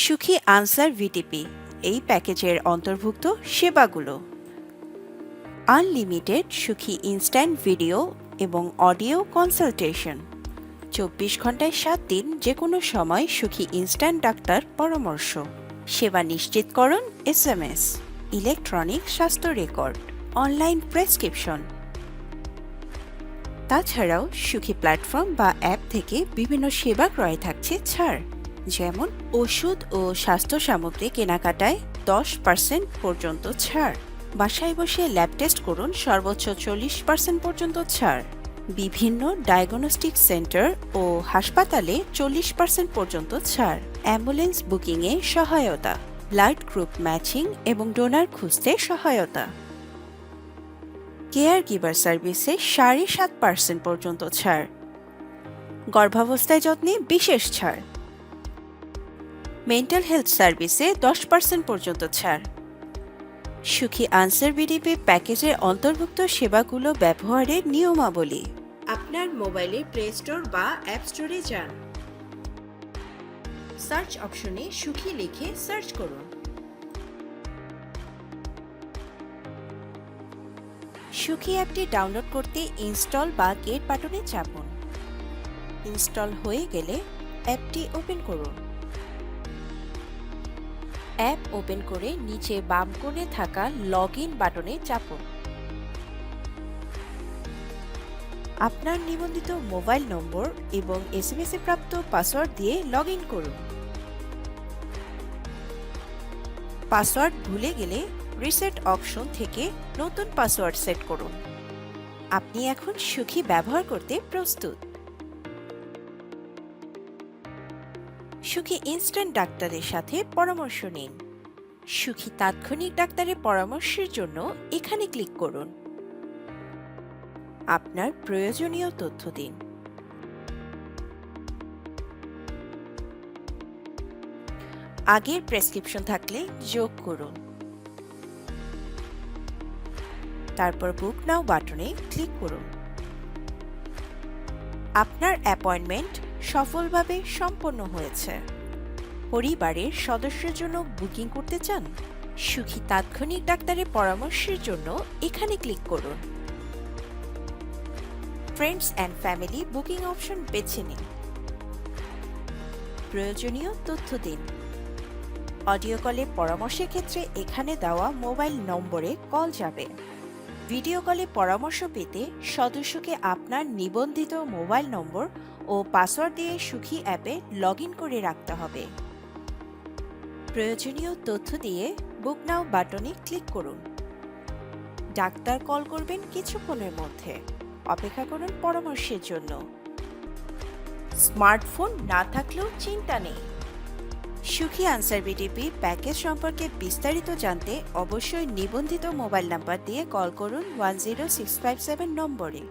সুখী answer VTP, এই প্যাকেজের অন্তর্ভুক্ত সেবাগুলো। আনলিমিটেড সুখী ইনস্ট্যান্ট ভিডিও এবং অডিও কনসালটেশন চব্বিশ ঘন্টায় সাত দিন যে কোনো সময় সুখী ইনস্ট্যান্ট ডাক্তার পরামর্শ। সেবা নিশ্চিতকরণ, এস এম এস ইলেকট্রনিক স্বাস্থ্য রেকর্ড অনলাইন প্রেসক্রিপশন তাছাড়াও সুখী প্ল্যাটফর্ম বা অ্যাপ থেকে বিভিন্ন সেবা ক্রয় থাকছে ছাড়। যেমন ওষুধ ও স্বাস্থ্য সামগ্রী কেনাকাটায় দশ পার্সেন্ট পর্যন্ত ছাড়। বাসায় বসে ল্যাব টেস্ট করুন, সর্বোচ্চ চল্লিশ পার্সেন্ট পর্যন্ত ছাড়। বিভিন্ন ডায়াগনস্টিক সেন্টার ও হাসপাতালে চল্লিশ পার্সেন্ট পর্যন্ত ছাড়। অ্যাম্বুলেন্স বুকিংয়ে সহায়তা। ব্লাড গ্রুপ ম্যাচিং এবং ডোনার খুঁজতে সহায়তা। কেয়ার গিভার সার্ভিসে সাড়ে সাত পার্সেন্ট পর্যন্ত ছাড়। গর্ভাবস্থায় যত্নে বিশেষ ছাড়। মেন্টাল হেলথ সার্ভিসে দশ পার্সেন্ট পর্যন্ত ছাড়। সুখী আনসার বিডিপি প্যাকেজের অন্তর্ভুক্ত সেবাগুলো ব্যবহারের নিয়মাবলী। আপনার মোবাইলে প্লে স্টোর বা অ্যাপ স্টোরে যান। সার্চ অপশনে সুখী লিখে সার্চ করুন। সুখী অ্যাপটি ডাউনলোড করতে ইনস্টল বা গেট বাটনে চাপুন। ইনস্টল হয়ে গেলে অ্যাপটি ওপেন করুন। অ্যাপ ওপেন করে নিচে বাম কোণে থাকা লগ ইন বাটনে চাপুন। আপনার নিবন্ধিত মোবাইল নম্বর এবং এস এম এস এ প্রাপ্ত পাসওয়ার্ড দিয়ে লগ ইন করুন। পাসওয়ার্ড ভুলে গেলে রিসেট অপশন থেকে নতুন পাসওয়ার্ড সেট করুন। আপনি এখন সুখী ব্যবহার করতে প্রস্তুত। সুখী ইনস্ট্যান্ট ডাক্তারের সাথে পরামর্শ নিন। সুখী তাৎক্ষণিক ডাক্তারের পরামর্শের জন্য এখানে ক্লিক করুন। আপনার প্রয়োজনীয় তথ্য দিন। আগের প্রেসক্রিপশন থাকলে যোগ করুন। তারপর বুক নাও বাটনে ক্লিক করুন। আপনার অ্যাপয়েন্টমেন্ট সফলভাবে সম্পন্ন হয়েছে। পরিবারের সদস্যের জন্য বুকিং করতে চান? সুখী তাৎক্ষণিক ডাক্তারের পরামর্শের জন্য এখানে ক্লিক করুন। Friends and family booking option বেছে নিন। প্রয়োজনীয় তথ্য দিন। অডিও কলে পরামর্শের ক্ষেত্রে এখানে দেওয়া মোবাইল নম্বরে কল যাবে। ভিডিও কলে পরামর্শ পেতে সদস্যকে আপনার নিবন্ধিত মোবাইল নম্বর ও পাসওয়ার্ড দিয়ে সুখী অ্যাপে লগ করে রাখতে হবে। প্রয়োজনীয় তথ্য দিয়ে বুক নাও বাটনে ক্লিক করুন। ডাক্তার কল করবেন কিছুক্ষণের মধ্যে। অপেক্ষা করুন পরামর্শের জন্য। স্মার্টফোন না থাকলেও চিন্তা নেই। সুখী আনসার বিডিপি প্যাকেজ সম্পর্কে বিস্তারিত জানতে অবশ্যই নিবন্ধিত মোবাইল নাম্বার দিয়ে কল করুন one zero six five seven নম্বরে।